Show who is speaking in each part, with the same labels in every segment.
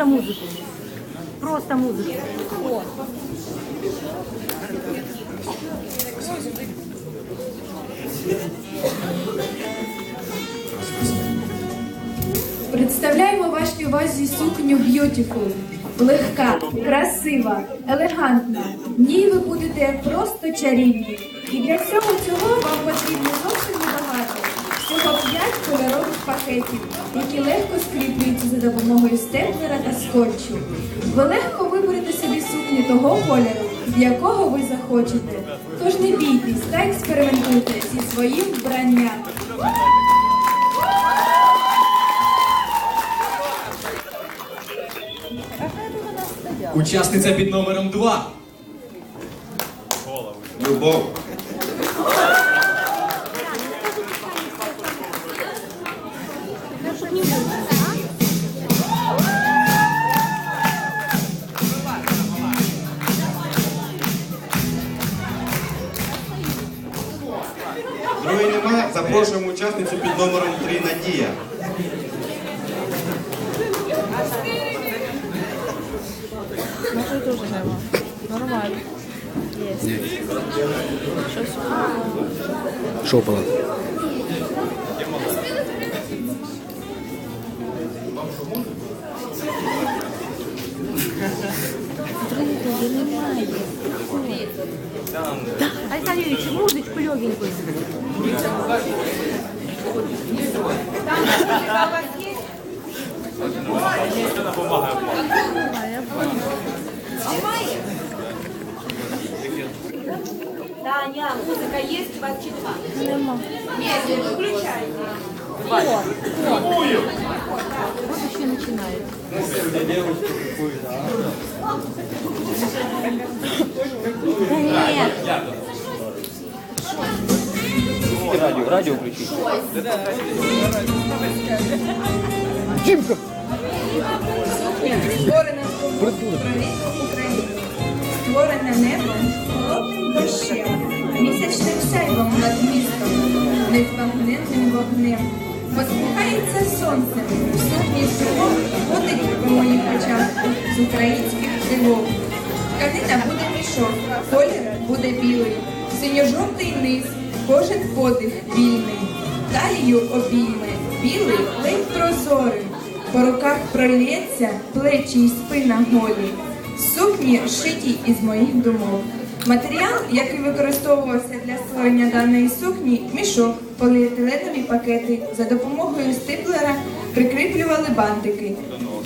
Speaker 1: Просто музику. Просто музику.
Speaker 2: Представляємо вашій увазі сукню Beautiful. Легка, красива, елегантна. В ній ви будете просто чарівні. І для всього цього вам потрібно зовсім небагато. Всього 5 кольорових пакетів, які легко скріплюються за допомогою степлера та скотчу. Ви легко виберете собі сукню того кольору, якого ви захочете. Тож не бійтесь та експериментуйте зі своїм вбранням.
Speaker 3: Учасниця під номером 2.
Speaker 4: Любов. Запрошуємо учасницю під номером 3 Надія.
Speaker 5: Нашої теж нема. Нормально. Є. Щось
Speaker 3: Шопала.
Speaker 5: Друга немає.
Speaker 1: Александр Юрьевич, музычку легенькую.
Speaker 6: Таня, музыка есть у вас читва? Нема.
Speaker 5: Нет,
Speaker 6: не включай. Какую?
Speaker 5: Вот еще начинает. Да нет.
Speaker 7: Радио, радио включи.
Speaker 2: Створена України, створене небо холодним дощем, місячним сяйвом над містом, незбагненним вогнем. Посміхається сонце, в сукні село ходить по моїх очах з українських тривог. Тканина буде мішок, колір буде білий, синьо-жовтий низ, кожен подих вільний. Талію обійме, білий, ледь прозорий. По руках пролється, плечі й спина голі. Сукні шиті із моїх думок. Матеріал, який використовувався для створення даної сукні, мішок, поліетиленові пакети. За допомогою стиплера прикріплювали бантики.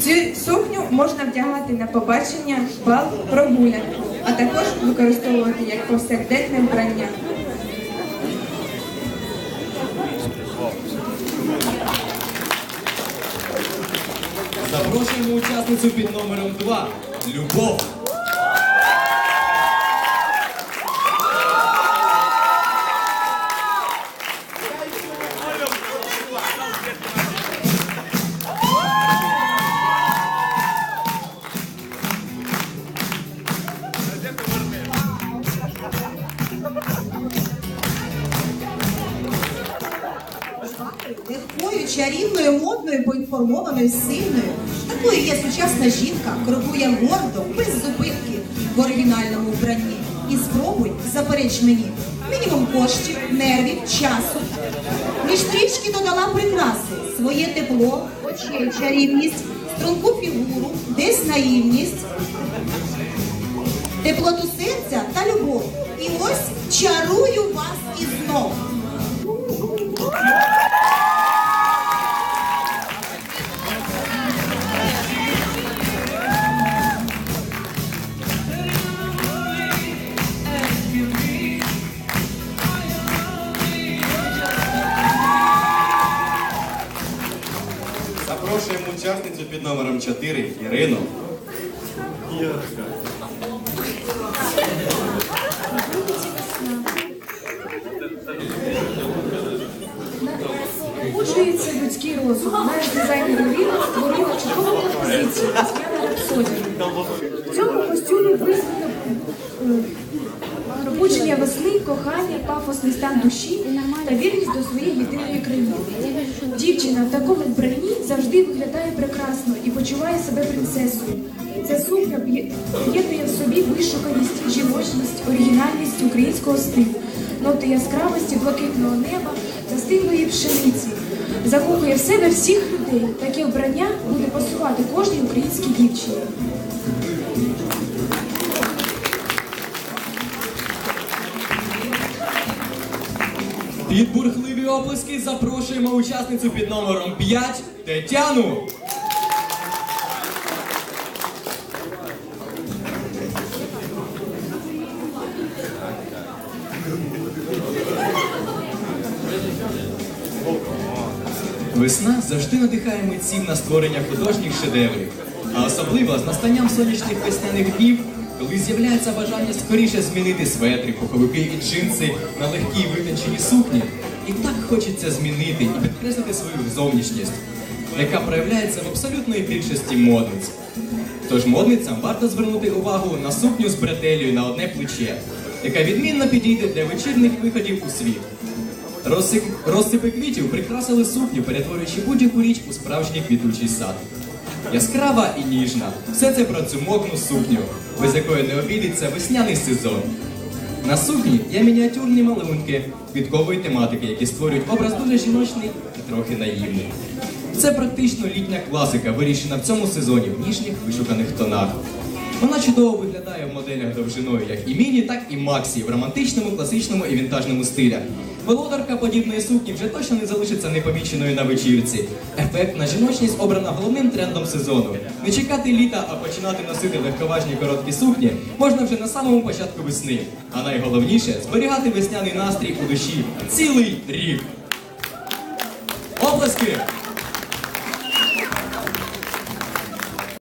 Speaker 2: Цю сукню можна вдягати на побачення, бал, прогулянку, а також використовувати як повсякденне вбрання.
Speaker 3: Запрошуємо учасницю під номером 2. Любов.
Speaker 8: Легкою, чарівною, модною, поінформованою, сильною. Такою є сучасна жінка, крокує гордо, без зупинки в оригінальному вбранні. І спробуй, запереч мені, мінімум коштів, нервів, часу. Між трішки додала прикраси, своє тепло, очей, чарівність, струнку фігуру, десь наївність, теплоту серця та любов. І ось чарую вас
Speaker 4: учасницю під номером 4 Ірину.
Speaker 2: Учується людський розум. Наш дизайнер Ірина створила чудову композицію «Різдвяна рапсодія». В цьому визнано пробудження весни, кохання, пафосний стан душі та вірність до своєї єдиної країни. Дівчина в такому вбранні завжди виглядає прекрасно і почуває себе принцесою. Ця сукня поєднує в собі вишуканість, жіночність, оригінальність українського стилю, ноти яскравості блакитного неба, застиглої пшениці. Закохує в себе всіх людей. Таке вбрання буде пасувати кожній українській дівчині.
Speaker 3: Під бурхливі оплески запрошуємо учасницю під номером 5 Тетяну. Весна завжди надихає митців на створення художніх шедеврів, а особливо з настанням сонячних весняних днів, коли з'являється бажання скоріше змінити светри, пуховики і джинси на легкі витончені сукні. І так хочеться змінити і підкреслити свою зовнішність, яка проявляється в абсолютної більшості модниць. Тож модницям варто звернути увагу на сукню з бретелью на одне плече, яка відмінно підійде для вечірніх виходів у світ. Розсип... Розсипи квітів прикрасили сукню, перетворюючи будь-яку річ у справжній квітучий сад. Яскрава і ніжна. Все це про цю мокну сукню, без якої не обійдеться весняний сезон. На сукні є мініатюрні малюнки квіткової тематики, які створюють образ дуже жіночний і трохи наївний. Це практично літня класика, вирішена в цьому сезоні в ніжних вишуканих тонах. Вона чудово виглядає в моделях довжиною як і міні, так і максі в романтичному, класичному і вінтажному стилях. Володарка подібної сукні вже точно не залишиться непоміченою на вечірці. Ефектна жіночність обрана головним трендом сезону. Не чекати літа, а починати носити легковажні короткі сукні можна вже на самому початку весни. А найголовніше зберігати весняний настрій у душі цілий рік. Оплески!